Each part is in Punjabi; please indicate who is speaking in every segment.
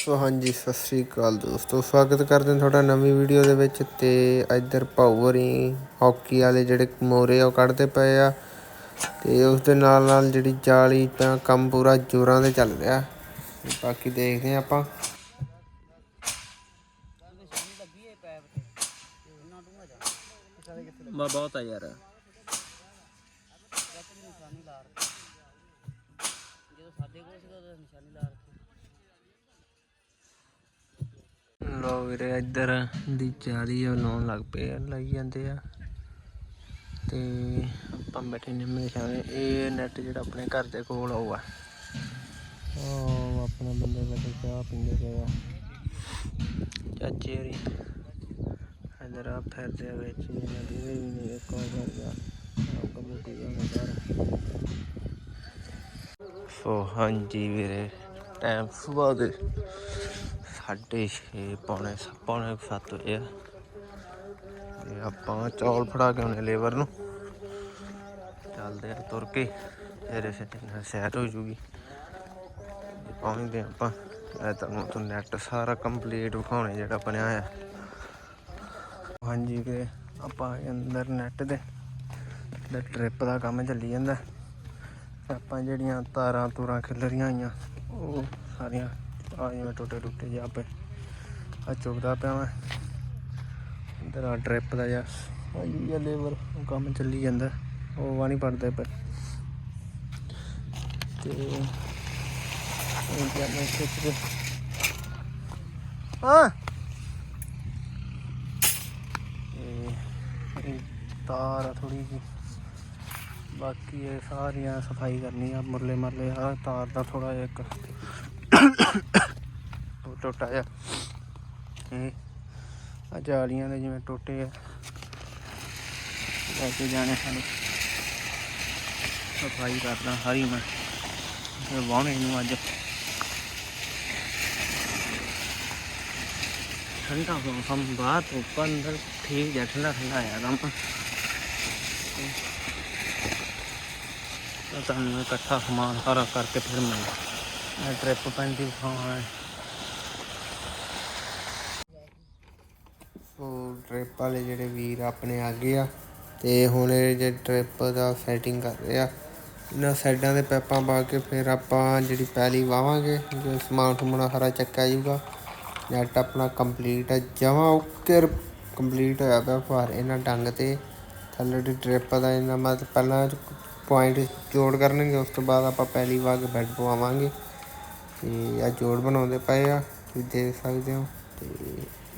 Speaker 1: ਸੋ ਹਾਂਜੀ ਸਤਿ ਸ੍ਰੀ ਅਕਾਲ ਦੋਸਤੋ। ਸਵਾਗਤ ਕਰਦੇ ਹਾਂ ਤੁਹਾਡਾ ਨਵੀਂ ਵੀਡੀਓ ਦੇ ਵਿੱਚ ਤੇ ਇੱਧਰ ਪਾਵਰੀ ਹਾਕੀ ਵਾਲੇ ਜਿਹੜੇ ਮੋਰੇ ਉਹ ਕੱਢਦੇ ਪਏ ਆ। ਤੇ ਉਸ ਦੇ ਨਾਲ ਨਾਲ ਜਿਹੜੀ ਜਾਲੀ ਤਾਂ ਕੰਮ ਪੂਰਾ ਜ਼ੋਰਾਂ ਤੇ ਚੱਲ ਰਿਹਾ। ਬਾਕੀ ਦੇਖਦੇ ਹਾਂ ਆਪਾਂ।
Speaker 2: ਬਹੁਤ ਆ ਯਾਰ।
Speaker 1: ਲੋ ਵੀਰੇ ਇੱਧਰ ਦੀ ਜਾਲੀ ਆ ਲਾਉਣ ਲੱਗ ਪਏ ਆ ਲਾਈ ਜਾਂਦੇ ਆ। ਤੇ ਆਪਾਂ ਬੈਠੇ ਨੇ ਮੇਰੇ ਸਾਹਮਣੇ ਇਹ ਨੈਟ ਜਿਹੜਾ ਆਪਣੇ ਘਰ ਦੇ ਕੋਲ ਆਉਆ ਉਹ ਆਪਣਾ ਬੰਦੇ ਬੈਠੇ ਚਾਹ ਪੀਂਦੇ ਪਏ ਆ। ਚਾਚੇ ਹਰੀ ਇੱਧਰ ਆ ਫਿਰਦੇ ਆ ਵਿੱਚ ਦੇ ਵੀ ਨਹੀਂ ਇੱਕ ਹੋ ਗਿਆ ਆਹ ਕੰਮ ਕੋਈ ਨਾ ਕਰ ਸੋ ਹਾਂਜੀ ਵੀਰੇ ਟਾਈਮ ਸੁਬਾਹ ਦੇ। ਸਾਢੇ ਛੇ, ਪੌਣੇ ਪੌਣੇ ਕੁ ਸੱਤ ਵਜੇ। ਆ ਆਪਾਂ ਚੌਲ ਫੜਾ ਕੇ ਆਉਣੇ ਲੇਬਰ ਨੂੰ। ਚੱਲਦੇ ਆ ਤੁਰ ਕੇ। ਫਿਰ ਸਿੱਧੇ ਸੈਰ ਹੋ ਜੂਗੀ। ਤੇ ਪਹੁੰਚਦੇ ਆਪਾਂ। ਮੈਂ ਤੁਹਾਨੂੰ ਤੋਂ ਨੈਟ ਸਾਰਾ ਕੰਪਲੀਟ ਵਿਖਾਉਣੇ ਜਿਹੜਾ ਬਣਿਆ ਆ ਹਾਂਜੀ ਵੀਰੇ ਆਪਾਂ ਅੰਦਰ ਨੈਟ ਦੇ ਤੇ ਟ੍ਰਿਪ ਦਾ ਕੰਮ ਚੱਲੀ ਜਾਂਦਾ। ਆਪਾਂ ਜਿਹੜੀਆਂ ਤਾਰਾਂ ਤੂਰਾਂ ਖਿਲਰੀਆਂ ਆਈਆਂ ਉਹ ਸਾਰੀਆਂ ਆ ਜਿਵੇਂ ਟੁੱਟੇ ਟੁੱਟੇ ਜਿਹਾ ਪਏ ਆ ਚੁਗਦਾ ਪਿਆ ਮੈਂ। ਅੰਦਰ ਆ ਟ੍ਰਿਪ ਦਾ ਜਾਂ ਆਈ ਆ ਲੇਬਰ ਉਹ ਕੰਮ ਚੱਲੀ ਜਾਂਦਾ। ਉਹ ਵਾ ਨਹੀਂ ਪੜਦੇ ਪਏ ਤੇ ਇਹ ਜਾਨੇ ਖਿੱਚ ਕੇ ਹਾਂ! ਤਾਰ ਆ ਥੋੜੀ ਜਿਹੀ। ਬਾਕੀ ਇਹ ਸਾਰੀਆਂ ਸਫ਼ਾਈ ਕਰਨੀ ਆ, ਮੁਰਲੇ ਮਰਲੇ ਆ। ਤਾਰ ਦਾ ਥੋੜਾ ਜਿਹਾ ਇੱਕ ਟੁੱਟਾ ਜਿਹਾ ਇਹ ਆ ਜਾਲੀਆਂ ਦੇ ਜਿਵੇਂ ਟੁੱਟੇ ਆ। ਲੈ ਕੇ ਜਾਣੇ ਸਾਨੂੰ। ਸਫ਼ਾਈ ਕਰਦਾ ਹਰੀ ਮੈਂ ਇਹ ਵਾਹਣੇ ਨੂੰ ਅੱਜ। ਠੰਡਾ ਮੌਸਮ, ਬਾਹਰ ਧੁੱਪ, ਅੰਦਰ ਠੀਕ ਜਿਹਾ ਠੰਡਾ ਠੰਡਾ ਆਇਆ ਕੰਮ ਤਾਂ ਤੁਹਾਨੂੰ ਇਕੱਠਾ ਸਮਾਨ ਸਾਰਾ ਕਰਕੇ ਫਿਰ ਮੈਂ ਟ੍ਰਿਪ ਪੈਂਦੀ ਵਿਖਾਉਣਾ ਸੋ ਟ੍ਰਿਪ ਵਾਲੇ ਜਿਹੜੇ ਵੀਰ ਆਪਣੇ ਆ ਗਏ ਆ ਤੇ ਹੁਣ ਇਹ ਜੇ ਟ੍ਰਿਪ ਦਾ ਸੈਟਿੰਗ ਕਰ ਰਹੇ ਆ। ਇਹਨਾਂ ਸਾਈਡਾਂ ਦੇ ਪੈਪਾਂ ਪਾ ਕੇ ਫਿਰ ਆਪਾਂ ਜਿਹੜੀ ਪੈਲੀ ਵਾਵਾਂਗੇ, ਜੋ ਸਮਾਨ ਠੁੰਮਣਾ ਸਾਰਾ ਚੱਕਿਆ ਜਾਊਗਾ। ਨੈਟ ਆਪਣਾ ਕੰਪਲੀਟ ਹੈ ਜਮਾ ਓਕੇ ਕੰਪਲੀਟ ਹੋਇਆ ਪਿਆ ਫਾਰ ਇਹਨਾਂ ਡੰਗ ਤੇ। ਥੱਲੇ ਦੀ ਟ੍ਰਿਪ ਦਾ ਇਹਨਾਂ ਮਤ ਪਹਿਲਾਂ ਪੁਆਇੰਟ ਜੋੜ ਕਰਨਗੇ, ਉਸ ਤੋਂ ਬਾਅਦ ਆਪਾਂ ਪਹਿਲੀ ਵਾਰ ਬੈੱਡ ਪਵਾਵਾਂਗੇ। ਤੇ ਆ ਜੋੜ ਬਣਾਉਂਦੇ ਪਏ ਆ, ਤੁਸੀਂ ਦੇਖ ਸਕਦੇ ਹੋ। ਤੇ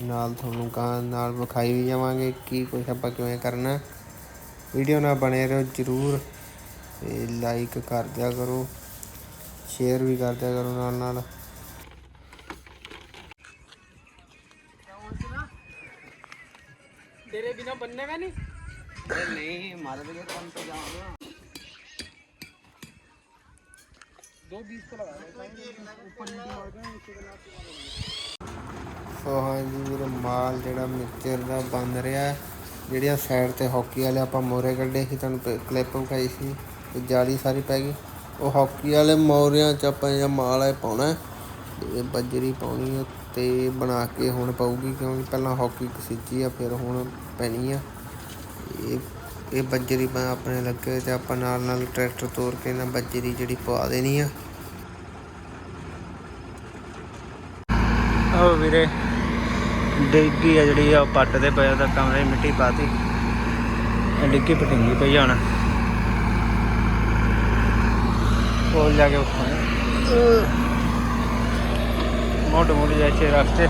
Speaker 1: ਨਾਲ ਤੁਹਾਨੂੰ ਗਾਂ ਨਾਲ ਵਿਖਾਈ ਵੀ ਜਾਵਾਂਗੇ ਕੀ ਕੁਛ ਆਪਾਂ ਕਿਵੇਂ ਕਰਨਾ ਵੀਡੀਓ ਨਾਲ ਬਣੇ ਰਹੋ ਜਰੂਰ ਤੇ ਲਾਈਕ ਕਰ ਦਿਆ ਕਰੋ ਸ਼ੇਅਰ ਵੀ ਕਰ ਦਿਆ ਕਰੋ ਨਾਲ ਨਾਲ।
Speaker 2: ਤੇਰੇ ਬਿਨਾ ਬੰਨੇਗਾ ਨਹੀਂ। ਨਹੀਂ ਮਾਰੇ ਕੰਮ ਤੇ ਜਾਵਾਂਗਾ।
Speaker 1: ਸੋ ਹਾਂਜੀ ਵੀਰੇ, ਮਾਲ ਜਿਹੜਾ ਮਿਕਸਚਰ ਦਾ ਬਣ ਰਿਹਾ ਜਿਹੜੀਆਂ ਸਾਈਡ ਤੇ ਹਾਕੀ ਵਾਲੇ ਆਪਾਂ ਮੋਰੇ ਕੱਢੇ ਸੀ, ਤੁਹਾਨੂੰ ਕਲਿੱਪ ਵਿਖਾਈ ਸੀ, ਤੇ ਜਾਲੀ ਸਾਰੀ ਪੈ ਗਈ ਉਹ ਹਾਕੀ ਵਾਲੇ ਮੋਰਿਆਂ ਚ ਆਪਾਂ ਜਿਹੜਾ ਮਾਲ ਹੈ ਪਾਉਣਾ ਹੈ। ਤੇ ਬੱਜਰੀ ਪਾਉਣੀ ਹੈ, ਤੇ ਬਣਾ ਕੇ ਹੁਣ ਪਾਉਗੀ ਕਿਉਂਕਿ ਪਹਿਲਾਂ ਹਾਕੀ ਸਿੱਜੀ ਆ, ਫਿਰ ਹੁਣ ਪੈਣੀ ਆ ਇਹ ਇਹ ਬੱਜਰੀ ਪਾ ਆਪਣੇ ਲੱਗੇ ਤੇ ਆਪਾਂ ਨਾਲ ਨਾਲ ਟਰੈਕਟਰ ਤੋੜ ਕੇ ਨਾ ਬੱਜਰੀ ਜਿਹੜੀ ਪਵਾ ਦੇਣੀ ਆ। ਉਹ ਵੀਰੇ, ਡਿੱਗੀ ਆ ਜਿਹੜੀ ਆ ਪੱਟ ਦੇ ਪਿਆ ਤਾਂ ਕਮਰੇ ਮਿੱਟੀ ਪਾਤੀ। ਡਿੱਗੀ ਪਟਿੰਗੀ ਪਈ ਜਾਣਾ ਕੋਲ ਜਾ ਕੇ ਉੱਠਾਂ। ਮੋਟੇ ਮੋਟੇ ਜੈਸੇ ਰਸਤੇ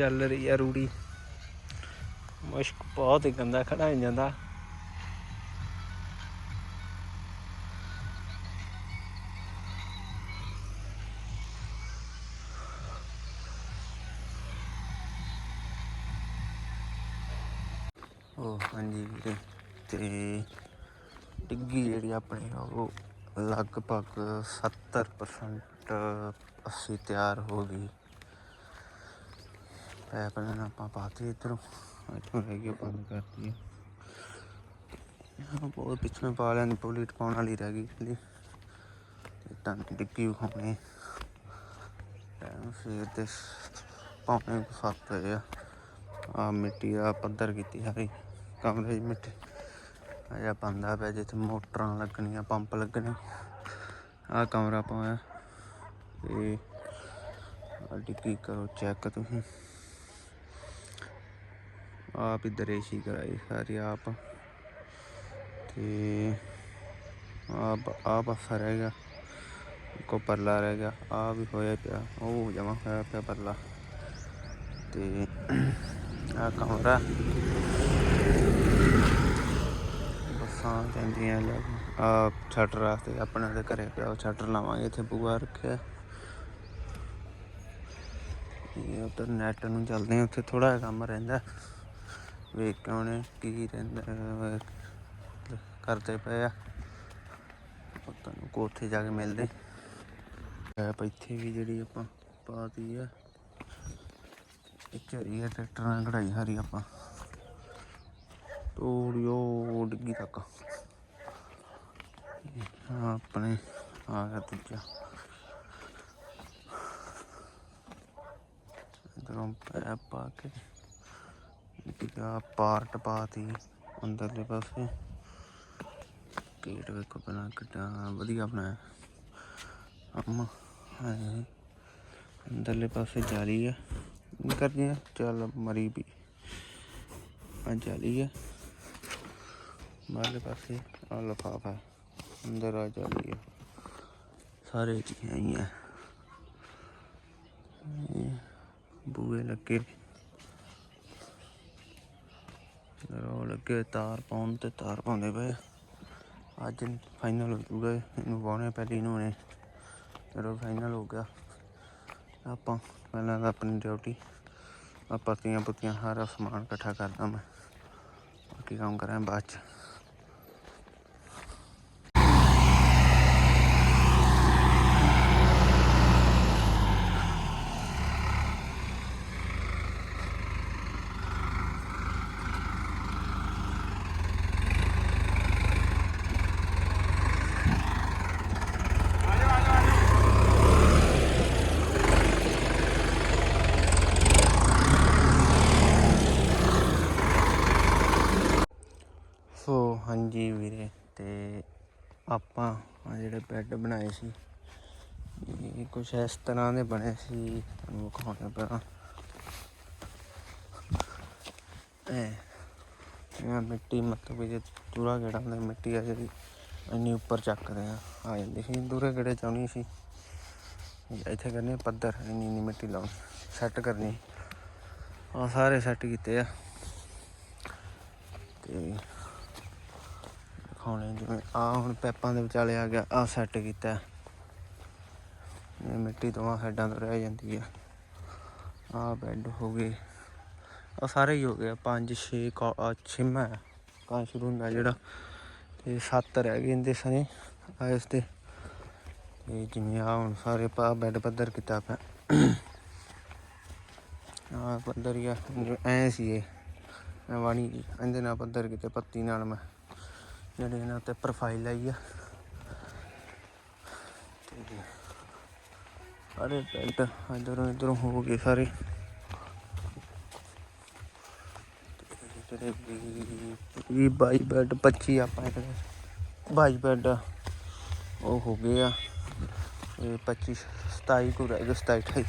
Speaker 1: ਚੱਲ ਰਹੀ ਆ ਰੂੜੀ। ਮੁਸ਼ਕ ਬਹੁਤ ਹੀ ਗੰਦਾ ਖੜਾ ਹੋ ਜਾਂਦਾ। ਉਹ ਹਾਂਜੀ ਵੀਰੇ ਤੇ ਡਿੱਗੀ ਜਿਹੜੀ ਆਪਣੀ ਉਹ ਲਗਭਗ 70% ਅਸੀਂ ਤਿਆਰ ਹੋ ਗਈ। ਪੈਪ ਨਾਲ ਆਪਾਂ ਪਾਤੀ ਇੱਧਰੋਂ। ਇੱਥੋਂ ਰਹਿ ਗਈ ਬੰਦ ਕਰਤੀ ਬਹੁਤ ਪਿੱਛੇ ਪਾ ਲੈਣੀ ਪੋਲੀਟ ਪਾਉਣ ਵਾਲੀ ਰਹਿ ਗਈ ਖਾਲੀ ਤਾਂ ਡਿੱਗੀ ਵਿਖਾਉਣੀ। ਟਾਈਮ ਸਵੇਰ ਦੇ ਪੌਣੇ ਸੱਤ ਵਜੇ ਆ। ਮਿੱਟੀ ਦਾ ਪੱਧਰ ਕੀਤੀ ਸਾਰੀ ਕਮਰੇ 'ਚ ਮਿੱਟੀ। ਆਇਆ ਬੰਦਾ ਪਿਆ, ਜਿੱਥੇ ਮੋਟਰਾਂ ਲੱਗਣੀਆਂ, ਪੰਪ ਲੱਗਣੇ। ਆ ਕਮਰਾ ਪਾਇਆ। ਤੇ ਡਿੱਗੀ ਕਰੋ ਚੈੱਕ ਤੁਸੀਂ। ਆਪ ਹੀ ਦਰੇਸ਼ੀ ਕਰਾਈ ਸਾਰੀ ਆਪ। ਤੇ ਆਪ ਆ ਪਾਸਾ ਰਹਿ ਗਿਆ। ਕੋ ਪਰਲਾ ਰਹਿ ਗਿਆ। ਆ ਵੀ ਹੋਇਆ ਪਿਆ। ਉਹ ਜਮਾ ਹੋਇਆ ਪਿਆ ਪਰਲਾ। ਤੇ ਆ ਕਮਰਾ ਬੱਸਾਂ ਜਾਂਦੀਆਂ ਲੱਗ ਆ ਛੱਟ ਰਾਸਤੇ ਆਪਣੇ ਦੇ ਘਰੇ ਪਿਆ। ਉਹ ਛੱਟਰ ਲਾਵਾਂਗੇ। ਇੱਥੇ ਬੂਆ ਰੱਖਿਆ। ਇਹ ਉੱਧਰ ਨੈਟ ਨੂੰ ਚੱਲਦੇ ਆ। ਉੱਥੇ ਥੋੜਾ ਜਿਹਾ ਕੰਮ ਰਹਿੰਦਾ। ਵੇਖ ਕੇ ਉਹਨੇ ਕੀ ਰਹਿੰਦਾ ਕਰਦੇ ਪਏ ਆ। ਤੁਹਾਨੂੰ ਕੋਠੇ ਜਾ ਕੇ ਮਿਲਦੇ। ਐਪ ਇੱਥੇ ਵੀ ਜਿਹੜੀ ਆਪਾਂ ਪਾਤੀ ਆ। ਇਹ ਝਰੀ ਆ ਟਰੈਕਟਰ ਨਾਲ ਕਢਾਈ ਹਰੀ ਆਪਾਂ। ਤੋੜਿਓ ਡਿੱਗੀ ਤੱਕ। ਆਪਣੇ ਆ ਗਿਆ ਦੂਜਾ। ਇਧਰੋਂ ਪਾ ਕੇ। ਦੂਜਾ ਪਾਰਟ ਪਾਤੀ ਅੰਦਰਲੇ ਪਾਸੇ। ਗੇਟ ਵੇਖੋ ਬਣਾ ਕਿੱਡਾ ਵਧੀਆ ਬਣਾਇਆ। ਅਮ ਹੈ ਅੰਦਰਲੇ ਪਾਸੇ ਜਾਲੀ ਆ। ਕਰਦੀ ਆ? ਚੱਲ ਮਰੀ ਵੀ ਆ ਜਾਲੀ ਆ। ਬਾਹਰਲੇ ਪਾਸੇ ਆ ਲਫਾਫਾ। ਅੰਦਰ ਆ ਜਾਲੀ ਆ। ਸਾਰੇ ਚੀਜ਼ਾਂ ਹੀ ਆ ਇਹ ਬੂਏ ਰੋ ਲੱਗੇ, ਤਾਰ ਪਾਉਣ ਤੇ ਤਾਰ ਪਾਉਂਦੇ ਪਏ। ਅੱਜ ਫਾਈਨਲ ਹੋ ਜੂਗਾ ਇਹਨੂੰ ਪਾਉਣੇ ਪਹਿਲੀ ਨੂੰ ਨੇ ਜਦੋਂ ਫਾਈਨਲ ਹੋ ਗਿਆ। ਆਪਾਂ ਪਹਿਲਾਂ ਤਾਂ ਆਪਣੀ ਡਿਊਟੀ ਆ ਪੱਤੀਆਂ ਪੁੱਤੀਆਂ ਸਾਰਾ ਸਮਾਨ ਇਕੱਠਾ ਕਰਦਾ ਮੈਂ। ਬਾਕੀ ਕੰਮ ਕਰਾਂ ਬਾਅਦ ਚ। ਸੋ ਹਾਂਜੀ ਵੀਰੇ, ਤੇ ਆਪਾਂ ਆ ਜਿਹੜੇ ਬੈੱਡ ਬਣਾਏ ਸੀ, ਇਹ ਕੁਛ ਇਸ ਤਰ੍ਹਾਂ ਦੇ ਬਣੇ ਸੀ, ਤੁਹਾਨੂੰ ਵਿਖਾਉਣੇ ਪਹਿਲਾਂ ਇਹ ਇਹ ਮਿੱਟੀ ਮਤਲਬ ਕਿ ਜੇ ਦੂਰਾ ਗੇੜਾ ਹੁੰਦਾ, ਮਿੱਟੀ ਆ ਜਿਹੜੀ, ਇੰਨੀ ਉੱਪਰ ਚੱਕਦੇ ਆ ਆ ਜਾਂਦੀ ਸੀ। ਦੂਰੇ ਗੇੜੇ ਚਾਉਣੀ ਸੀ। ਇੱਥੇ ਕਰਨੀ ਪੱਧਰ, ਇੰਨੀ ਇੰਨੀ ਮਿੱਟੀ ਲਾਉਣੀ ਸੈੱਟ ਕਰਨੀ। ਆ ਸਾਰੇ ਸੈੱਟ ਕੀਤੇ ਆ। ਤੇ ਦਿਖਾਉਣੇ ਜਿਵੇਂ ਆ ਹੁਣ ਪੈਪਾਂ ਦੇ ਵਿਚਾਲੇ ਆ ਗਿਆ, ਆ ਸੈੱਟ ਕੀਤਾ। ਇਹ ਮਿੱਟੀ ਦੋਵਾਂ ਹੈਡਾਂ ਤੋਂ ਰਹਿ ਜਾਂਦੀ ਆ। ਆ ਬੈੱਡ ਹੋ ਗਏ। ਆ ਸਾਰੇ ਹੀ ਹੋ ਗਏ 5 6 ਛਿਮਾ ਕਾਂ ਸ਼ੁਰੂ ਹੁੰਦਾ ਜਿਹੜਾ। ਤੇ 7 ਰਹਿ ਗਏ ਇਹਦੇ ਸਨੇ ਆ ਇਸ ਤੇ। ਤੇ ਜਿਵੇਂ ਆ ਹੁਣ ਸਾਰੇ ਪਾ ਬੈੱਡ ਪੱਧਰ ਕੀਤਾ ਪਿਆ। ਆ ਪੱਧਰ ਗਿਆ ਆ। ਐ ਸੀ ਇਹ। ਵਾਣੀ ਜੀ। ਇਹਦੇ ਨਾਲ ਪੱਧਰ ਕੀਤੇ, ਪੱਤੀ ਨਾਲ ਮੈਂ। ਜਿਹੜੇ ਇਹਨਾਂ ਉੱਤੇ ਪ੍ਰੋਫਾਈਲ ਆਈ ਆ। ਤੇ ਸਾਰੇ ਬੈੱਡ ਇਧਰੋਂ ਇਧਰੋਂ ਹੋ ਗਏ ਸਾਰੇ। ਜਿਹੜੇ ਵੀ ਬਾਈ ਬੈਡ 25 ਆਪਾਂ ਇਹਦੇ ਬਾਈ ਬੈਡ ਉਹ ਹੋ ਗਏ ਆ। ਇਹ 25 27 ਕੁ ਰਹਿ ਗਏ 27 28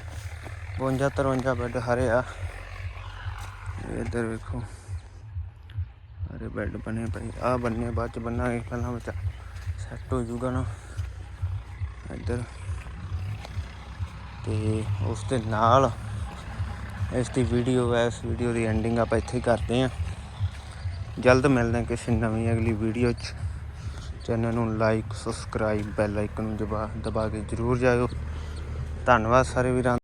Speaker 1: 52 53 ਬੈੱਡ ਹਰੇ ਆ। ਇਹ ਇੱਧਰ ਵੇਖੋ। ਸਾਰੇ ਬੈੱਡ ਬਣੇ ਪਏ। ਆ ਬੰਨੇ, ਬਾਅਦ ਚ ਬੰਨਾਂਗੇ ਪਹਿਲਾਂ ਵਿੱਚ। ਸੈੱਟ ਹੋ ਜਾਊਗਾ ਨਾ। ਇੱਧਰ। ਤੇ ਉਸ ਦੇ ਨਾਲ ਇਸ ਦੀ ਵੀਡੀਓ ਹੈ, ਇਸ ਵੀਡੀਓ ਦੀ ਐਂਡਿੰਗ ਆਪਾਂ ਇੱਥੇ ਹੀ ਕਰਦੇ ਹਾਂ। ਜਲਦ ਮਿਲਦੇ ਹਾਂ ਕਿਸੇ ਨਵੀਂ ਅਗਲੀ ਵੀਡੀਓ 'ਚ। ਚੈਨਲ ਨੂੰ ਲਾਈਕ ਸਬਸਕ੍ਰਾਈਬ ਬੈਲ ਆਈਕਨ ਨੂੰ ਦਬਾ ਦਬਾ ਕੇ ਜਰੂਰ ਜਾਇਓ। ਧੰਨਵਾਦ ਸਾਰੇ ਵੀਰਾਂ